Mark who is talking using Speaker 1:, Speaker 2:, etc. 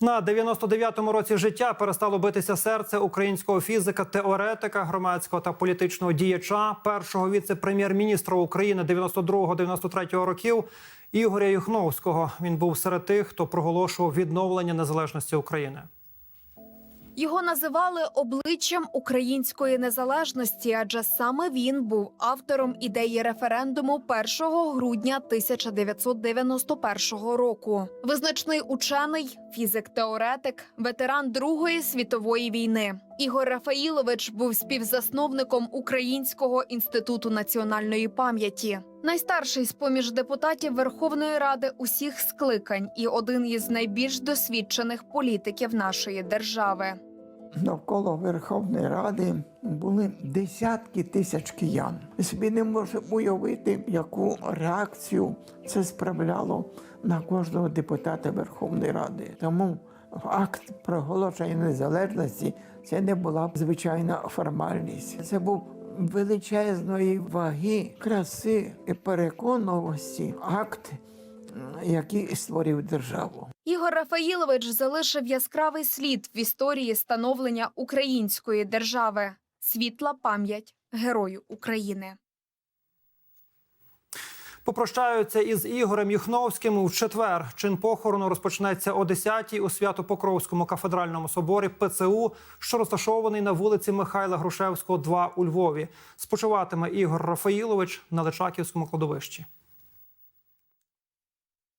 Speaker 1: На 99-му році життя перестало битися серце українського фізика, теоретика, громадського та політичного діяча, першого віце-прем'єр-міністра України 92-93 років Ігоря Юхновського. Він був серед тих, хто проголошував відновлення незалежності України.
Speaker 2: Його називали обличчям української незалежності, адже саме він був автором ідеї референдуму 1 грудня 1991 року. Визначний учений, фізик-теоретик, ветеран Другої світової війни. Ігор Рафаїлович був співзасновником Українського інституту національної пам'яті. Найстарший з поміж депутатів Верховної Ради усіх скликань і один із найбільш досвідчених політиків нашої держави.
Speaker 3: Навколо Верховної Ради були десятки тисяч киян. Ми собі не можемо уявити, яку реакцію це справляло на кожного депутата Верховної Ради. Тому акт проголошення незалежності це не була звичайна формальність. Це був величезної ваги, краси і переконливості акт, який створив державу.
Speaker 2: Ігор Рафаїлович залишив яскравий слід в історії становлення української держави. Світла пам'ять герою України.
Speaker 1: Попрощаються із Ігорем Юхновським в четвер. Чин похорону розпочнеться о 10-й у Свято-Покровському кафедральному соборі ПЦУ, що розташований на вулиці Михайла Грушевського, 2 у Львові. Спочиватиме Ігор Рафаїлович на Личаківському кладовищі.